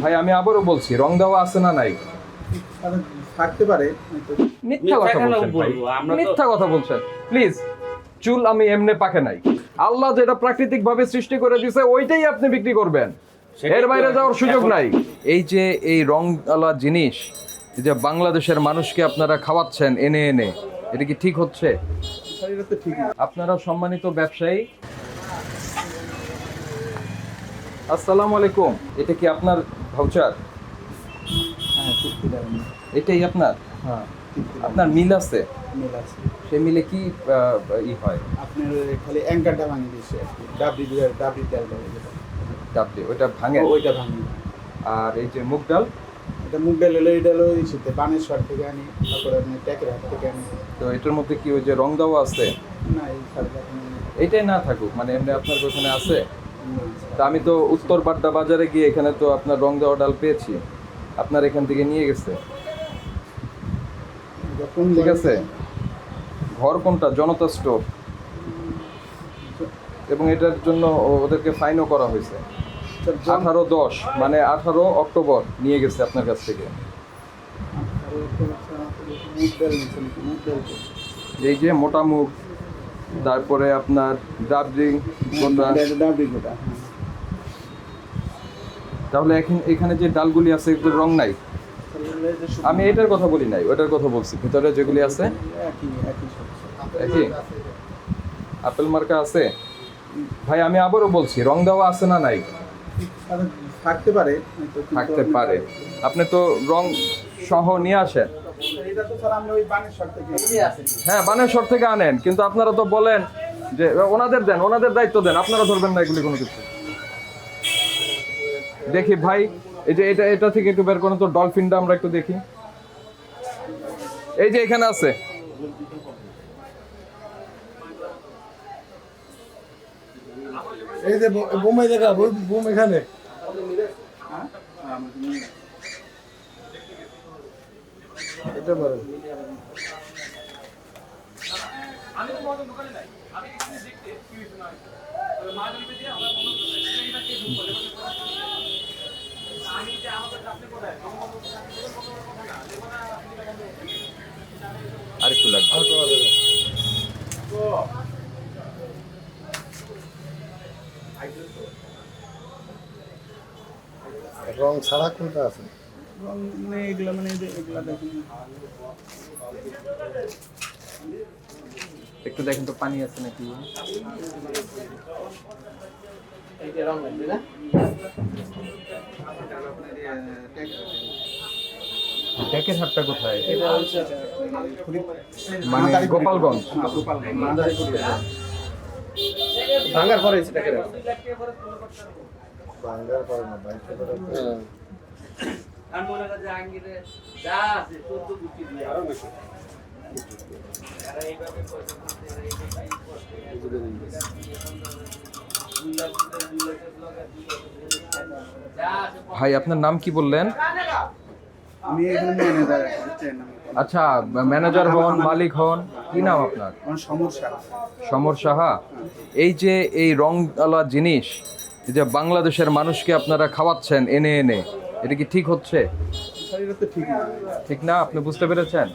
ভাই আমি আবারও বলছি রং দেওয়া আছে না নাই? থাকতে পারে মিথ্যা কথা বলছেন ভাই। বলব? আমরা তো- মিথ্যা কথা বলছেন। প্লিজ চুল আমি এমনি পাকে নাই। আল্লাহ যেটা প্রাকৃতিক ভাবে সৃষ্টি করে দিয়েছে ওইটাই আপনি বিক্রি করবেন। এর বাইরে যাওয়ার সুযোগ নাই। এই যে এই রংওয়ালা জিনিস যে বাংলাদেশের মানুষকে আপনারা খাওয়াচ্ছেন এনে এনে এটা কি ঠিক হচ্ছে? আপনারা সম্মানিত ব্যবসায়ী আসসালামু আলাইকুম। এটা কি আপনার ভাউচার হ্যাঁ এটাই আপনার? হ্যাঁ আপনার মিল আছে? মিল আছে। সেই মিলে কি ই হয়? আপনার খালি অ্যাঙ্কারটা ভাঙি দিয়েছে ডাবলি ডাবলি তেল ডাবলি ওটা ভাঙে? ওইটা ভাঙি। আর এই যে মুগ ডাল? এটা মুগ ডাল হলো ডাল হলো ইসেতে বানের শট থেকে আনি তারপরে আপনি ট্যাকের হাট থেকে আনি। তো এটার মধ্যে কি ওই যে রং দেওয়া আছে? না এই এটাই না থাকুক মানে এমনি আপনার ওখানে আছে? তা আমি তো উত্তর বাড্ডা বাজারে গিয়ে এখানে তো আপনার রং দেওয়া ডাল পেয়েছি। আপনার এখান থেকে নিয়ে গেছে। ঠিক আছে? ঘর কোনটা? জনতা স্টোর। এবং এটার জন্য ওদেরকে ফাইনও করা হয়েছে। আঠারো দশ মানে আঠারো অক্টোবর নিয়ে গেছে আপনার কাছ থেকে। এই যে মোটা মুখ তারপরে আপনার হ্যাঁ তাহলে এখন এখানে যে ডালগুলি আছে এগুলোর রং নাই। আমি এটার কথা বলি নাই ওটার কথা বলছি ভিতরে যেগুলি আছে? একই আপেল মার্কা আছে? ভাই আমি আবারও বলছি রং দেওয়া আছে না নাই? থাকতে পারে থাকতে পারে। আপনি তো রং সহ নিয়ে আসেন। হ্যাঁ বানেশ্বর থেকে আনেন কিন্তু আপনারা তো বলেন যে ওনাদের দেন ওনাদের দায়িত্ব দেন আপনারা ধরবেন না এগুলি কোনো কিছু। দেখি ভাই এই যে এটা এটা থেকে একটু বের করুন তো ডলফিনটা আমরা একটু দেখি। এই যে এখানে আছে। এই যে বোম্বাই দেখা বোম- বোম এখানে। এটা বলেন। আর যাবে না। রং ছাড়া কোনটা আছে? রং মানে এগুলা মানে এই দেখুন। একটু দেখেন তো পানি আছে নাকি? ট্যাকের হাটটা কোথায়? মানে গোপালগঞ্জ। ভাঙার পরে বাঙ্গার পরে না আর মনে আঙ্গিরে যা আছে গুটি দিয়ে। আরও বেশি। ভাই আপনার নাম কি বললেন? আমি এখানে ম্যানেজার আচ্ছা ম্যানেজার হন মালিক হন কি নাম আপনার? সমর সাহা এই যে এই রংওয়ালা জিনিস যে বাংলাদেশের মানুষকে আপনারা খাওয়াচ্ছেন এনে এনে এটা কি ঠিক হচ্ছে? ঠিক না। আপনি বুঝতে পেরেছেন?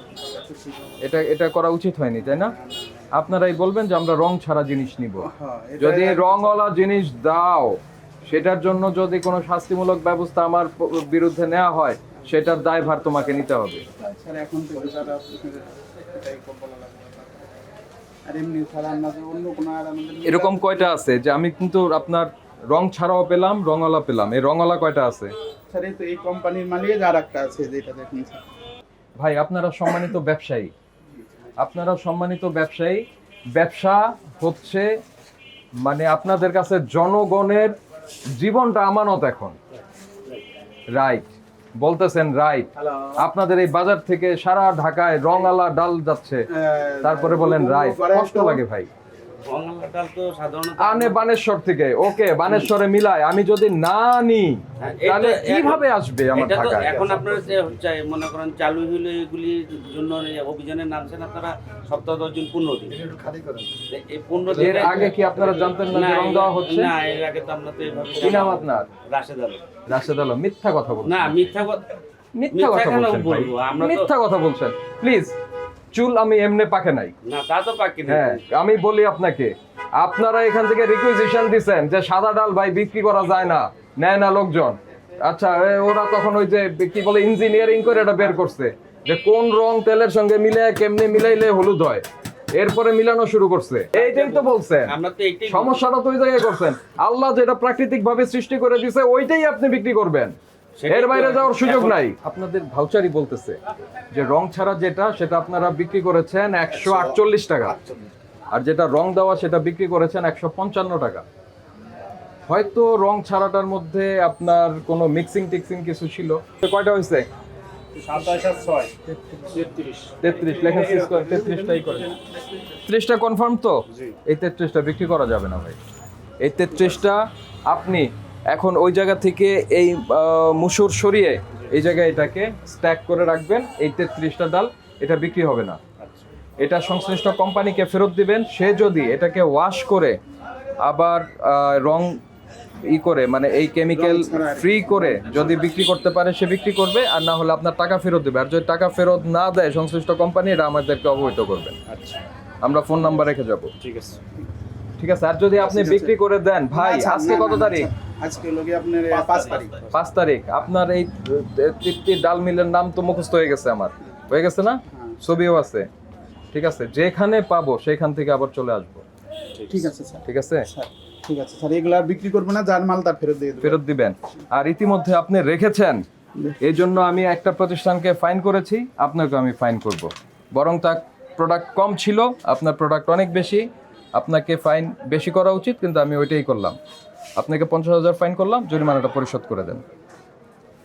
এটা এটা করা উচিত হয়নি তাই না? আপনারাই বলবেন যে আমরা রং ছাড়া জিনিস নিব। হ্যাঁ যদি রংওয়ালা জিনিস দাও সেটার জন্য যদি কোনো শাস্তিমূলক ব্যবস্থা আমার বিরুদ্ধে নেওয়া হয় সেটার দায়ভার তোমাকে নিতে হবে। এরকম কয়টা আছে যে আমি কিন্তু আপনার রং ছাড়াও পেলাম রংওয়ালা পেলাম। এই রংওয়ালা কয়টা আছে? স্যার এই তো এই কোম্পানির মালিক আর একটা আছে যেটা দেখুন। স্যার ভাই আপনারা সম্মানিত ব্যবসায়ী। আপনারা সম্মানিত ব্যবসায়ী। ব্যবসা হচ্ছে মানে আপনাদের কাছে জনগণের জীবনটা আমানত এখন। রাইট বলতেছেন রাইট আপনাদের এই বাজার থেকে সারা ঢাকায় রংওয়ালা ডাল যাচ্ছে। তারপরে বলেন রাইট কষ্ট লাগে ভাই। আনে বানেশ্বর থেকে। ওকে বানেশ্বরে মিলায়। আমি যদি না নিই হ্যাঁ, তাহলে কীভাবে আসবে আমার এখন আপনারা যে হচ্ছে মনে করেন চালু হইলে এগুলির জন্য অভিযানে নামছেন আপনারা সপ্তাহ দশ দিন পনেরো দিন। এই পনেরো এর আগে কি আপনারা জানতেন না রং দেওয়া হচ্ছে? না এর আগে তো আমরা তো এইভাবে কি নাম আপনার? রাশেদ আলম। রাশেদ আলম মিথ্যা কথা বলছেন। না মিথ্যা কথা মিথ্যা কথা বলছেন মিথ্যা কথা বলছেন। প্লিজ চুল আমি এমনি পাকে নাই। না তা তো পাকি হ্যাঁ আমি বলি আপনাকে আপনারা এখান থেকে রিকুইজিশন দিছেন যে সাদা ডাল ভাই বিক্রি করা যায় না নেয় না লোকজন। আচ্ছা ওরা তখন ওই যে কি বলে ইঞ্জিনিয়ারিং করে এটা বের করছে যে কোন রং তেলের সঙ্গে মিলে কেমনে মিলাইলে হলুদ হয়। এরপরে মিলানো শুরু করছে। এইটাই তো বলছেন। এইটাই সমস্যাটা তো ওই জায়গায় করছেন। আল্লাহ যেটা প্রাকৃতিক ভাবে সৃষ্টি করে দিছে ওইটাই আপনি বিক্রি করবেন। এর বাইরে যাওয়ার সুযোগ নাই। আপনাদের ভাউচারই বলতেছে যে রং ছাড়া যেটা সেটা আপনারা বিক্রি করেছেন একশো আটচল্লিশ টাকা। আর যেটা রং দেওয়া সেটা বিক্রি করেছেন একশো পঞ্চান্ন টাকা। হয়তো রং ছাড়াটার মধ্যে আপনার কোনো মিক্সিং টিক্সিং কিছু ছিল? তো কয়টা হয়েছে? তেত্রিশটা কনফার্ম তো? এই তেত্রিশটা বিক্রি করা যাবে না ভাই। এই তেত্রিশটা আপনি এখন ওই জায়গা থেকে এই মুসুর সরিয়ে এই জায়গায় এটাকে স্ট্যাক করে রাখবেন। এই তেত্রিশটা ডাল এটা বিক্রি হবে না। এটা সংশ্লিষ্ট কোম্পানিকে ফেরত দিবেন। সে যদি এটাকে ওয়াশ করে আবার রং ই করে মানে এই কেমিক্যাল ফ্রি করে যদি বিক্রি করতে পারে সে বিক্রি করবে। আর না হলে আপনার টাকা ফেরত দেবে। আর যদি টাকা ফেরত না দেয় সংশ্লিষ্ট কোম্পানি এটা আমাদেরকে অবহিত করবেন আচ্ছা। আমরা ফোন নাম্বার রেখে যাব। ঠিক আছে। ঠিক আছে? আর যদি আপনি বিক্রি করে দেন ভাই আচ্ছা, আজকে কত তারিখ? আচ্ছা, আজকে গিয়ে আপনার পাঁচ তারিখ। পাঁচ তারিখ। আপনার এই তৃপ্তি ডাল মিলের নাম তো মুখস্থ হয়ে গেছে আমার। হয়ে গেছে না? হ্যাঁ। ছবিও আছে। ঠিক আছে যেখানে পাবো সেখান থেকে আবার চলে আসব। ঠিক আছে স্যার। ঠিক আছে? ঠিক আছে স্যার। এগুলো বিক্রি করব না যার মাল তার ফেরত দিয়ে ফেরত দিবেন। আর ইতিমধ্যে আপনি রেখেছেন। এই জন্য আমি একটা প্রতিষ্ঠানকে ফাইন করেছি আপনাকে আমি ফাইন করব। বরং তার প্রোডাক্ট কম ছিল আপনার প্রোডাক্ট অনেক বেশি আপনাকে ফাইন বেশি করা উচিত কিন্তু আমি ওইটাই করলাম। আপনাকে পঞ্চাশ হাজার ফাইন করলাম জরিমানাটা পরিশোধ করে দেন।